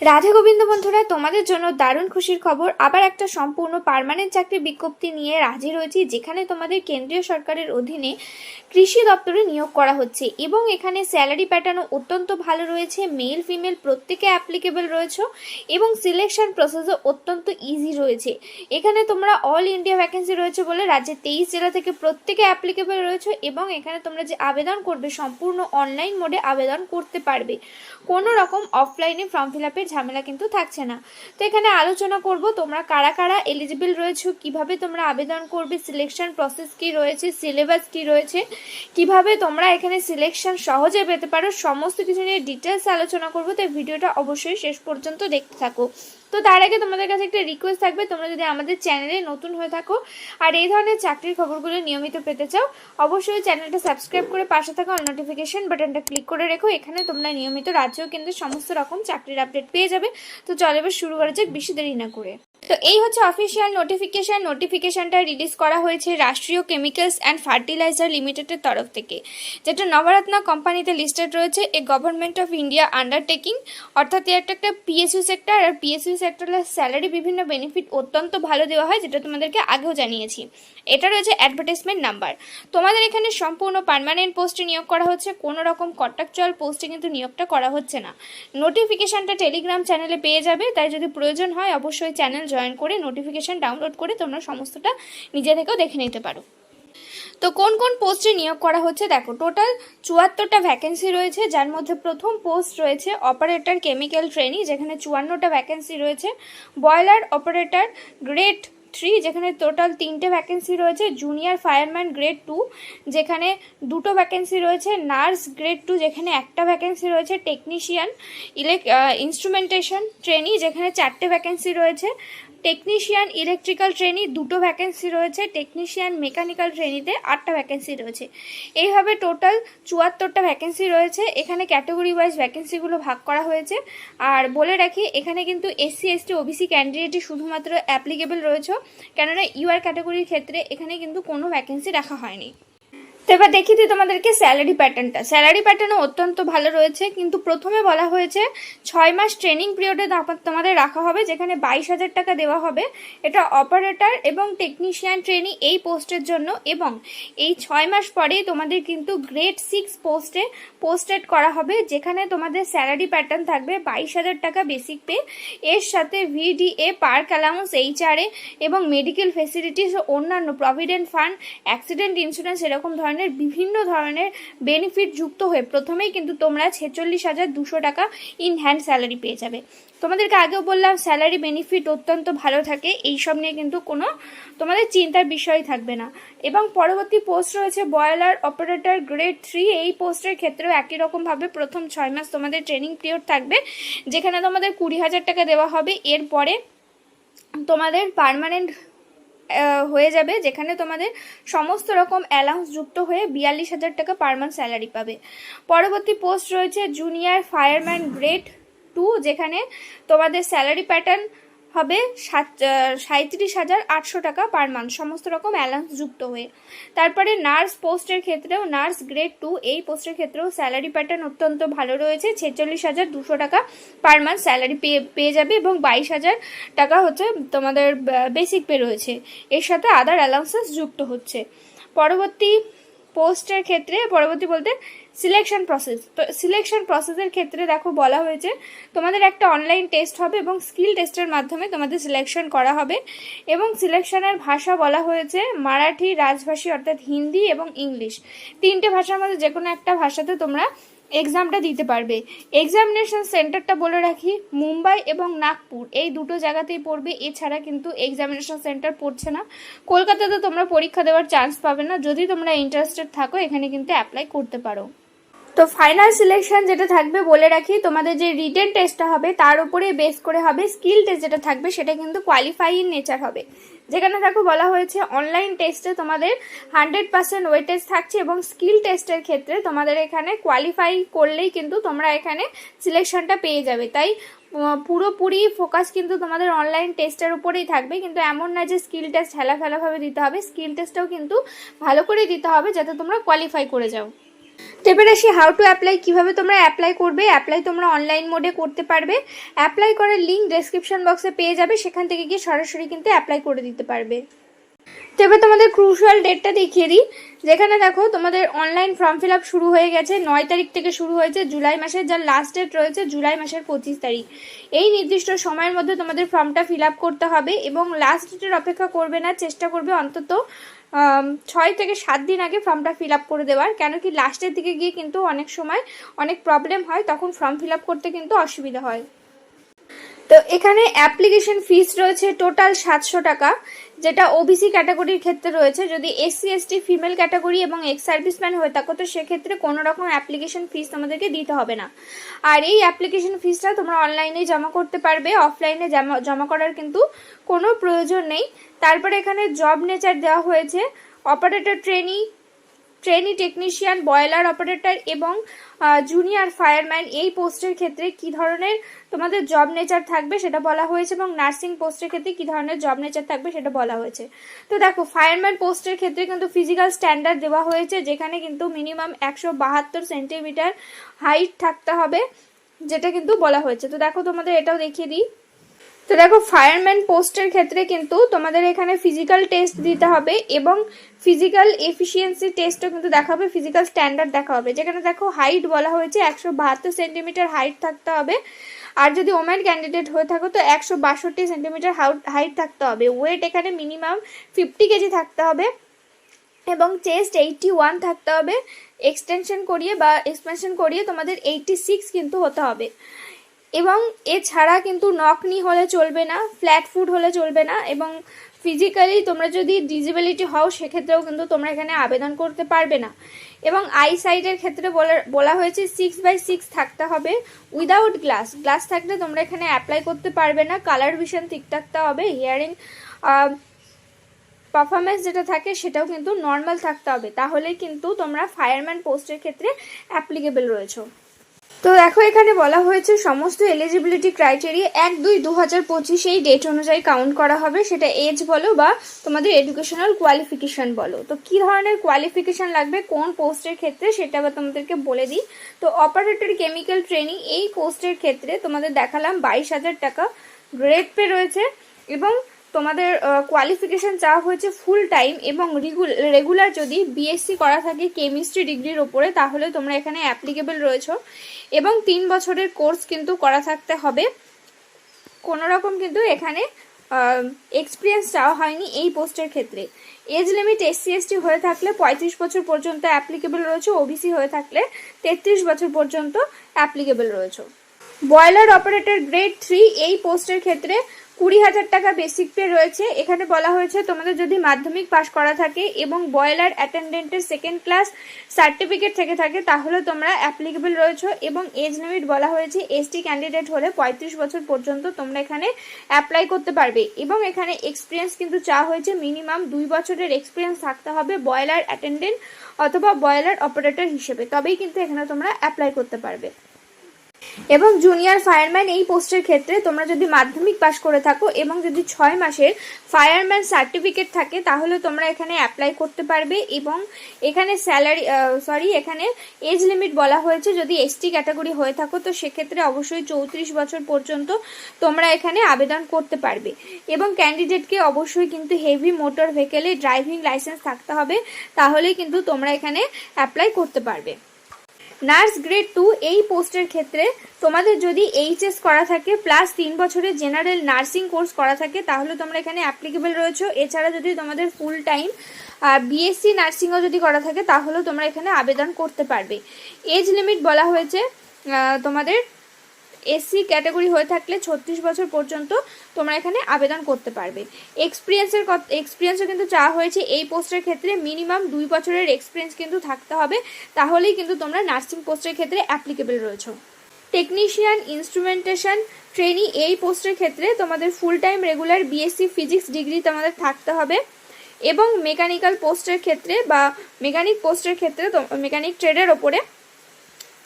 রাধা গোবিন্দ বন্ধুরা, তোমাদের জন্য দারুণ খুশির খবর। আবার একটা সম্পূর্ণ পার্মানেন্ট চাকরি বিজ্ঞপ্তি নিয়ে রাজি রয়েছি, যেখানে তোমাদের কেন্দ্রীয় সরকারের অধীনে কৃষি দপ্তরে নিয়োগ করা হচ্ছে এবং এখানে স্যালারি প্যাটার্নও অত্যন্ত ভালো রয়েছে। মেল ফিমেল প্রত্যেকে অ্যাপ্লিকেবল রয়েছে এবং সিলেকশন প্রসেসও অত্যন্ত ইজি রয়েছে। এখানে তোমরা অল ইন্ডিয়া ভ্যাকেন্সি রয়েছে বলে রাজ্যের তেইশ জেলা থেকে প্রত্যেকে অ্যাপ্লিকেবল রয়েছে এবং এখানে তোমরা যে আবেদন করবে, সম্পূর্ণ অনলাইন মোডে আবেদন করতে পারবে। কোনো রকম অফলাইনে ফর্ম ফিল আপের ঝামেলা কিন্তু থাকছে না। তো এখানে আলোচনা করব তোমরা কারা কারা এলিজিবল রয়েছে, কীভাবে তোমরা আবেদন করবে সিলেকশন প্রসেস কি রয়েছে সিলেবাস কি রয়েছে, কীভাবে তোমরা এখানে সিলেকশন সহজে পেতে পারো, সমস্ত কিছু নিয়ে ডিটেলস আলোচনা করব। তাই ভিডিওটা অবশ্যই শেষ পর্যন্ত দেখতে থাকো। তো তার আগে তোমাদের কাছে একটা রিকোয়েস্ট থাকবে, তোমরা যদি আমাদের চ্যানেলে নতুন হয়ে থাকো আর এই ধরনের চাকরির খবরগুলো নিয়মিত পেতে চাও, অবশ্যই চ্যানেলটা সাবস্ক্রাইব করে পাশে থাকা নোটিফিকেশন বাটনটা ক্লিক করে রেখো। এখানে তোমরা নিয়মিত রাজ্য কেন্দ্রের সমস্ত রকম চাকরির আপডেট পেয়ে যাবে। তো চলে এবার শুরু করা যাক বেশি দেরি না করে। তো এই হচ্ছে অফিসিয়াল নোটিফিকেশন নোটিফিকেশনটা রিলিজ করা হয়েছে রাষ্ট্রীয় কেমিক্যালস অ্যান্ড ফার্টিলাইজার লিমিটেডের তরফ থেকে। যেটা নবরত্না কোম্পানিতে লিস্টেড রয়েছে। A government of India undertaking অর্থাৎ একটা একটা পিএসইউ সেক্টর আর পিএসইউ সেক্টরের স্যালারি বিভিন্ন বেনিফিট অত্যন্ত ভালো দেওয়া হয়, যেটা তোমাদেরকে আগেও জানিয়েছি। এটা রয়েছে অ্যাডভার্টাইজমেন্ট নাম্বার তোমাদের এখানে সম্পূর্ণ পার্মানেন্ট পোস্টে নিয়োগ করা হচ্ছে। কোনো রকম কন্ট্রাকচুয়াল পোস্টে কিন্তু নিয়োগটা করা হচ্ছে না। নোটিফিকেশনটা টেলিগ্রাম চ্যানেলে পেয়ে যাবে। তাই যদি প্রয়োজন হয়, অবশ্যই চ্যানেল জয়েন করে নোটিফিকেশান ডাউনলোড করে তোমরা সমস্তটা নিজে থেকেও দেখে নিতে পারো। তো কোন কোন পোস্টে নিয়োগ করা হচ্ছে? দেখো টোটাল চুয়াত্তরটা ভ্যাকেন্সি রয়েছে, যার মধ্যে প্রথম পোস্ট রয়েছে অপারেটর কেমিক্যাল ট্রেনিং যেখানে চুয়ান্নটা ভ্যাকেন্সি রয়েছে। বয়লার অপারেটর গ্রেড থ্রি যেখানে টোটাল তিনটে ভ্যাকেন্সি রয়েছে জুনিয়র ফায়ারম্যান গ্রেড টু যেখানে দুটো ভ্যাকেন্সি রয়েছে নার্স গ্রেড টু যেখানে একটা ভ্যাকেন্সি রয়েছে টেকনিশিয়ান ইলেক ইনস্ট্রুমেন্টেশন ট্রেনি যেখানে চারটে ভ্যাকেন্সি রয়েছে। টেকনিশিয়ান ইলেকট্রিক্যাল ট্রেনি দুটো ভ্যাকেন্সি রয়েছে। টেকনিশিয়ান মেকানিক্যাল ট্রেনিতে আটটা ভ্যাকেন্সি রয়েছে। এইভাবে টোটাল চুয়াত্তরটা ভ্যাকেন্সি রয়েছে। এখানে ক্যাটাগরি ওয়াইজ ভ্যাকেন্সিগুলো ভাগ করা হয়েছে। আর বলে রাখি, এখানে কিন্তু এসসি এসটি ওবিসি ক্যান্ডিডেটই শুধুমাত্র অ্যাপ্লিকেবল রয়েছে। কেননা ইউআর ক্যাটাগরির ক্ষেত্রে এখানে কিন্তু কোনো ভ্যাকেন্সি রাখা হয়নি। তো এবার দেখি দিই তোমাদেরকে স্যালারি প্যাটার্নটা স্যালারি প্যাটার্নও অত্যন্ত ভালো রয়েছে, কিন্তু প্রথমে বলা হয়েছে ছয় মাস ট্রেনিং পিরিয়ডে তোমাদের রাখা হবে, যেখানে বাইশ হাজার টাকা দেওয়া হবে। এটা অপারেটর এবং টেকনিশিয়ান ট্রেনিং এই পোস্টের জন্য এবং এই ছয় মাস পরেই তোমাদের কিন্তু গ্রেড সিক্স পোস্টে পোস্টেড করা হবে, যেখানে তোমাদের স্যালারি প্যাটার্ন থাকবে বাইশ হাজার টাকা বেসিক পে এর সাথে ভিডিএ পার্ক অ্যালাউন্স এইচআরএ এবং মেডিকেল ফেসিলিটিস ও অন্যান্য প্রভিডেন্ট ফান্ড অ্যাক্সিডেন্ট ইন্স্যুরেন্স এরকম ধরনের বিভিন্ন ধরনের বেনিফিট যুক্ত হয়ে প্রথমেই কিন্তু তোমরা ছেচল্লিশ হাজার দুশো টাকা ইন হ্যান্ড স্যালারি পেয়ে যাবে। তোমাদেরকে আগেও বললাম স্যালারি বেনিফিট অত্যন্ত ভালো থাকে, এইসব নিয়ে কিন্তু কোনো তোমাদের চিন্তার বিষয় থাকবে না। এবং পরবর্তী পোস্ট রয়েছে বয়লার অপারেটর গ্রেড থ্রি এই পোস্টের ক্ষেত্রেও একই রকমভাবে প্রথম ছয় মাস তোমাদের ট্রেনিং পিরিয়ড থাকবে, যেখানে তোমাদের কুড়ি হাজার টাকা দেওয়া হবে। এরপরে তোমাদের পার্মানেন্ট হয়ে যাবে, যেখানে তোমাদের সমস্ত রকম অ্যালাউন্স যুক্ত হয়ে বিয়াল্লিশ হাজার টাকা পার মান্থ স্যালারি পাবে। পরবর্তী পোস্ট রয়েছে জুনিয়র ফায়ারম্যান গ্রেড টু যেখানে তোমাদের স্যালারি প্যাটার্ন হবে সাত সাঁত্রিশ হাজার আটশো টাকা পার মান্থ সমস্ত রকম অ্যালাউন্স যুক্ত হয়ে। তারপরে নার্স পোস্টের ক্ষেত্রেও নার্স গ্রেড টু এই পোস্টের ক্ষেত্রেও স্যালারি প্যাটার্ন অত্যন্ত ভালো রয়েছে। ছেচল্লিশ হাজার দুশো টাকা পার মান্থ স্যালারি পেয়ে পেয়ে যাবে এবং বাইশ হাজার টাকা হচ্ছে তোমাদের বেসিক পে রয়েছে। এর সাথে আদার অ্যালাউন্সেস যুক্ত হচ্ছে। পরবর্তী পোস্টের ক্ষেত্রে, পরবর্তী বলতে সিলেকশন প্রসেস তো সিলেকশন প্রসেসের ক্ষেত্রে দেখো বলা হয়েছে, তোমাদের একটা অনলাইন টেস্ট হবে এবং স্কিল টেস্টের মাধ্যমে তোমাদের সিলেকশন করা হবে এবং সিলেকশনের ভাষা বলা হয়েছে মারাঠি রাজভাষী অর্থাৎ হিন্দি এবং ইংলিশ তিনটে ভাষার মধ্যে যে কোনো একটা ভাষাতে তোমরা এক্সামটা দিতে পারবে। এক্সামিনেশন সেন্টারটা বলে রাখি, মুম্বাই এবং নাগপুর। এই দুটো জায়গাতেই পড়বে, এছাড়া কিন্তু এক্সামিনেশন সেন্টার পড়ছে না। কলকাতাতে তোমরা পরীক্ষা দেওয়ার চান্স পাবে না। যদি তোমরা ইন্টারেস্টেড থাকো, এখানে কিন্তু অ্যাপ্লাই করতে পারো। তো ফাইনাল সিলেকশন যেটা থাকবে বলে রাখি, তোমাদের যে রিটেন টেস্টটা হবে তার উপরে বেস করে হবে স্কিল টেস্ট যেটা থাকবে সেটা কিন্তু কোয়ালিফাইং নেচার হবে। যেখানে দেখো বলা হয়েছে অনলাইন টেস্টে তোমাদের হান্ড্রেড পার্সেন্ট ওয়েটেজ থাকছে এবং স্কিল টেস্টের ক্ষেত্রে তোমাদের এখানে কোয়ালিফাই করলেই কিন্তু তোমরা এখানে সিলেকশনটা পেয়ে যাবে। তাই পুরোপুরি ফোকাস কিন্তু তোমাদের অনলাইন টেস্টের উপরেই থাকবে, কিন্তু এমন না যে স্কিল টেস্ট হেলা ফেলাভাবে দিতে হবে স্কিল টেস্টটাও কিন্তু ভালো করে দিতে হবে যাতে তোমরা কোয়ালিফাই করে যাও। তো এবার আসি হাউ টু অ্যাপ্লাই কীভাবে তোমরা অ্যাপ্লাই করবে অ্যাপ্লাই তোমরা অনলাইন মোডে করতে পারবে। অ্যাপ্লাই করার লিঙ্ক ডেসক্রিপশন বক্সে পেয়ে যাবে, সেখান থেকে গিয়ে সরাসরি কিন্তু অ্যাপ্লাই করে দিতে পারবে। তো এবার তোমাদের ক্রুশাল ডেটটা দেখিয়ে দিই। যেখানে দেখো, তোমাদের অনলাইন ফর্ম ফিল আপ শুরু হয়ে গেছে, নয় তারিখ থেকে শুরু হয়েছে, জুলাই মাসের যার লাস্ট ডেট রয়েছে, জুলাই মাসের পঁচিশ তারিখ। এই নির্দিষ্ট সময়ের মধ্যে তোমাদের ফর্মটা ফিল আপ করতে হবে এবং লাস্ট ডেটের অপেক্ষা করবে না, চেষ্টা করবে অন্তত ছয় থেকে সাত দিন আগে ফর্মটা ফিল আপ করে দেওয়ার। কেন কি লাস্টের দিকে গিয়ে কিন্তু অনেক সময় অনেক প্রবলেম হয়, তখন ফর্ম ফিল আপ করতে কিন্তু অসুবিধা হয়। তো এখানে অ্যাপ্লিকেশন ফিস রয়েছে টোটাল সাতশো টাকা, যেটা ওবিসি ক্যাটাগরির ক্ষেত্রে রয়েছে। যদি এসসি এসটি ফিমেল ক্যাটাগরি এবং এক্স সার্ভিসম্যান হয়ে থাকো, তো সেক্ষেত্রে কোনো রকম অ্যাপ্লিকেশন ফিস তোমাদেরকে দিতে হবে না। আর এই অ্যাপ্লিকেশন ফিসটা তোমরা অনলাইনে জমা করতে পারবে অফলাইনে জমা জমা করার কিন্তু কোনো প্রয়োজন নেই। তারপরে এখানে জব নেচার দেওয়া হয়েছে operator trainee trainee technician boiler operator এবং জুনিয়র ফায়ারম্যান এই পোস্টের ক্ষেত্রে কি ধরনের তোমাদের জব নেচার থাকবে সেটা বলা হয়েছে এবং নার্সিং পোস্টের ক্ষেত্রে কি ধরনের জব নেচার থাকবে সেটা বলা হয়েছে। তো দেখো ফায়ারম্যান পোস্টের ক্ষেত্রে কিন্তু ফিজিক্যাল স্ট্যান্ডার্ড দেওয়া হয়েছে যেখানে কিন্তু মিনিমাম একশো বাহাত্তর সেন্টিমিটার হাইট থাকতে হবে, যেটা কিন্তু বলা হয়েছে। তো দেখো তোমাদের এটাও দেখিয়ে দিই। তো দেখো ফায়ারম্যান পোস্টের ক্ষেত্রে কিন্তু তোমাদের এখানে ফিজিক্যাল টেস্ট দিতে হবে এবং ফিজিক্যাল এফিসিয়েন্সি টেস্টও কিন্তু দেখা হবে ফিজিক্যাল স্ট্যান্ডার্ড দেখা হবে যেখানে দেখো হাইট বলা হয়েছে একশো বাহাত্তর সেন্টিমিটার হাইট থাকতে হবে। আর যদি ওমেন ক্যান্ডিডেট হয়ে থাকো, তো একশো বাষট্টি সেন্টিমিটার হাইট থাকতে হবে। ওয়েট এখানে মিনিমাম ফিফটি কেজি থাকতে হবে এবং চেস্ট এইটটি ওয়ান থাকতে হবে। এক্সটেনশন করিয়ে বা এক্সপেনশন করিয়ে তোমাদের এইটটি সিক্স কিন্তু হতে হবে। এবং এছাড়া কিন্তু নকনি হলে চলবে না ফ্ল্যাট ফুড হলে চলবে না এবং ফিজিক্যালি তোমরা যদি ডিজেবিলিটি হও সেক্ষেত্রেও কিন্তু তোমরা এখানে আবেদন করতে পারবে না। এবং আই সাইডের ক্ষেত্রে বলা হয়েছে সিক্স বাই সিক্স থাকতে হবে উইদাউট গ্লাস গ্লাস থাকলে তোমরা এখানে অ্যাপ্লাই করতে পারবে না কালার ভিশন ঠিক থাকতে হবে হিয়ারিং পারফরমেন্স যেটা থাকে সেটাও কিন্তু নর্মাল থাকতে হবে। তাহলেই কিন্তু তোমরা ফায়ারম্যান পোস্টের ক্ষেত্রে অ্যাপ্লিকেবল রয়েছো। তো দেখো, এখানে বলা হয়েছে সমস্ত এলিজিবিলিটি ক্রাইটেরিয়া এক দুই দু হাজার পঁচিশ এই ডেট অনুযায়ী কাউন্ট করা হবে। সেটা এজ বলো বা তোমাদের এডুকেশনাল কোয়ালিফিকেশন বলো। তো কি ধরনের কোয়ালিফিকেশন লাগবে, কোন পোস্টের ক্ষেত্রে, সেটা আবার তোমাদেরকে বলে দিই। তো অপারেটর কেমিক্যাল ট্রেনিং এই পোস্টের ক্ষেত্রে তোমাদের দেখালাম বাইশ হাজার টাকা গ্রেড পে রয়েছে এবং তোমাদের কোয়ালিফিকেশন চাওয়া হয়েছে ফুল টাইম এবং রেগুলার যদি বিএসসি করা থাকে কেমিস্ট্রি ডিগ্রির ওপরে, তাহলে তোমরা এখানে অ্যাপ্লিকেবল রয়েছ। এবং তিন বছরের কোর্স কিন্তু করা থাকতে হবে। কোনো রকম কিন্তু এখানে এক্সপিরিয়েন্স চাওয়া হয়নি এই পোস্টের ক্ষেত্রে। এজ লিমিট এসসি এসটি হয়ে থাকলে পঁয়ত্রিশ বছর পর্যন্ত অ্যাপ্লিকেবল রয়েছে ওবিসি হয়ে থাকলে তেত্রিশ বছর পর্যন্ত অ্যাপ্লিকেবল রয়েছে। বয়লার অপারেটর গ্রেড থ্রি এই পোস্টের ক্ষেত্রে কুড়ি হাজার টাকা বেসিক পে রয়েছে। এখানে বলা হয়েছে, তোমাদের যদি মাধ্যমিক পাশ করা থাকে এবং বয়লার অ্যাটেন্ডেন্টের সেকেন্ড ক্লাস সার্টিফিকেট থেকে থাকে, তাহলে তোমরা অ্যাপ্লিকেবল রয়েছে এবং এজ লিমিট বলা হয়েছে এসটি ক্যান্ডিডেট হলে পঁয়ত্রিশ বছর পর্যন্ত তোমরা এখানে অ্যাপ্লাই করতে পারবে। এবং এখানে এক্সপিরিয়েন্স কিন্তু চাওয়া হয়েছে মিনিমাম দুই বছরের এক্সপিরিয়েন্স থাকতে হবে বয়লার অ্যাটেন্ডেন্ট অথবা বয়লার অপারেটর হিসেবে। তবেই কিন্তু এখানে তোমরা অ্যাপ্লাই করতে পারবে। এবং জুনিয়র ফায়ারম্যান এই পোস্টের ক্ষেত্রে তোমরা যদি মাধ্যমিক পাশ করে থাকো এবং যদি ছয় মাসের ফায়ারম্যান সার্টিফিকেট থাকে, তাহলে তোমরা এখানে অ্যাপ্লাই করতে পারবে এবং এখানে স্যালারি সরি এখানে এজ লিমিট বলা হয়েছে। যদি এসটি ক্যাটাগরি হয়ে থাকো, তো সেক্ষেত্রে অবশ্যই চৌত্রিশ বছর পর্যন্ত তোমরা এখানে আবেদন করতে পারবে। এবং ক্যান্ডিডেটকে অবশ্যই কিন্তু হেভি মোটর ভেহিকেলে ড্রাইভিং লাইসেন্স থাকতে হবে। তাহলেই কিন্তু তোমরা এখানে অ্যাপ্লাই করতে পারবে। নার্স গ্রেড টু এই পোস্টের ক্ষেত্রে তোমাদের যদি এইচএস করা থাকে, প্লাস তিন বছরের জেনারেল নার্সিং কোর্স করা থাকে, তাহলে তোমরা এখানে অ্যাপ্লিকেবল রয়েছে। এছাড়া যদি তোমাদের ফুল টাইম বিএসসি নার্সিংও যদি করা থাকে, তাহলেও তোমরা এখানে আবেদন করতে পারবে। এজ লিমিট বলা হয়েছে তোমাদের এসসি ক্যাটাগরি হয়ে থাকলে ছত্রিশ বছর পর্যন্ত তোমরা এখানে আবেদন করতে পারবে। এক্সপিরিয়েন্সের এক্সপিরিয়েন্সও কিন্তু চাওয়া হয়েছে। এই পোস্টের ক্ষেত্রে মিনিমাম দুই বছরের এক্সপিরিয়েন্স কিন্তু থাকতে হবে। তাহলেই কিন্তু তোমরা নার্সিং পোস্টের ক্ষেত্রে অ্যাপ্লিকেবল রয়েছো। টেকনিশিয়ান ইনস্ট্রুমেন্টেশন ট্রেনি এই পোস্টের ক্ষেত্রে তোমাদের full time regular BSc physics degree তোমাদের থাকতে হবে। এবং মেকানিক্যাল পোস্টের ক্ষেত্রে বা মেকানিক পোস্টের ক্ষেত্রে মেকানিক ট্রেডের ওপরে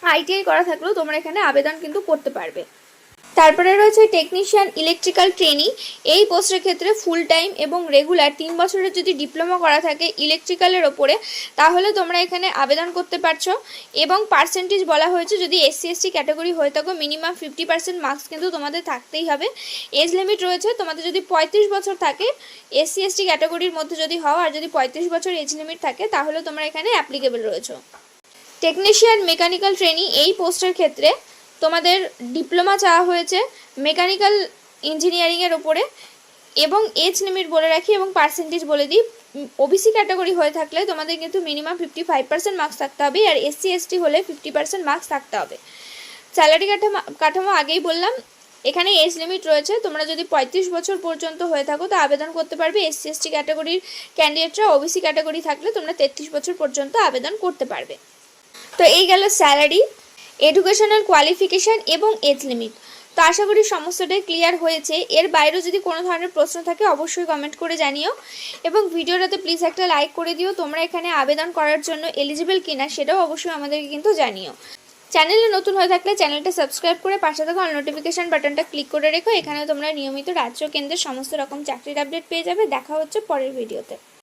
আইটিআই করা থাকলেও তোমরা এখানে আবেদন কিন্তু করতে পারবে। তারপরে রয়েছে টেকনিশিয়ান ইলেকট্রিক্যাল ট্রেনিং এই পোস্টের ক্ষেত্রে ফুল টাইম এবং রেগুলার তিন বছরের যদি ডিপ্লোমা করা থাকে ইলেকট্রিক্যালের ওপরে, তাহলে তোমরা এখানে আবেদন করতে পারছ। এবং পার্সেন্টেজ বলা হয়েছে, যদি এসসি এসটি ক্যাটাগরি হয়ে থাকো মিনিমাম ফিফটি পার্সেন্ট মার্কস কিন্তু তোমাদের থাকতেই হবে। এজ লিমিট রয়েছে, তোমাদের যদি পঁয়ত্রিশ বছর থাকে এসসি এসটি ক্যাটাগরির মধ্যে যদি হও, আর যদি পঁয়ত্রিশ বছর এজ লিমিট থাকে, তাহলে তোমরা এখানে অ্যাপ্লিকেবল রয়েছে। টেকনিশিয়ান মেকানিক্যাল ট্রেনিং এই পোস্টের ক্ষেত্রে তোমাদের ডিপ্লোমা চাওয়া হয়েছে মেকানিক্যাল ইঞ্জিনিয়ারিংয়ের ওপরে এবং এজ লিমিট বলে রাখি এবং পার্সেন্টেজ বলে দিই। ওবিসি ক্যাটাগরি হয়ে থাকলে তোমাদের কিন্তু minimum fifty five percent marks থাকতে হবে আর এসসি এসটি হলে ফিফটি পার্সেন্ট মার্কস থাকতে হবে। স্যালারি কাঠামো কাঠামো আগেই বললাম, এখানে এজ লিমিট রয়েছে। তোমরা যদি পঁয়ত্রিশ বছর পর্যন্ত হয়ে থাকো তো আবেদন করতে পারবে। এসসি এসটি ক্যাটাগরির ক্যান্ডিডেটরা ওবিসি ক্যাটাগরি থাকলে তোমরা তেত্রিশ বছর পর্যন্ত আবেদন করতে পারবে। তো এই গেল স্যালারি এডুকেশনাল কোয়ালিফিকেশান এবং এজ লিমিট তো আশা করি সমস্তটাই ক্লিয়ার হয়েছে। এর বাইরেও যদি কোনো ধরনের প্রশ্ন থাকে, অবশ্যই কমেন্ট করে জানিও। এবং ভিডিওটাতে প্লিজ একটা লাইক করে দিও। তোমরা এখানে আবেদন করার জন্য এলিজিবল কিনা, সেটাও অবশ্যই আমাদেরকে কিন্তু জানিও। চ্যানেলে নতুন হয়ে থাকলে চ্যানেলটা সাবস্ক্রাইব করে পাশে থাকা অল নোটিফিকেশান বাটনটা ক্লিক করে রেখো। এখানে তোমরা নিয়মিত রাজ্য কেন্দ্রের সমস্ত রকম চাকরির আপডেট পেয়ে যাবে। দেখা হচ্ছে পরের ভিডিওতে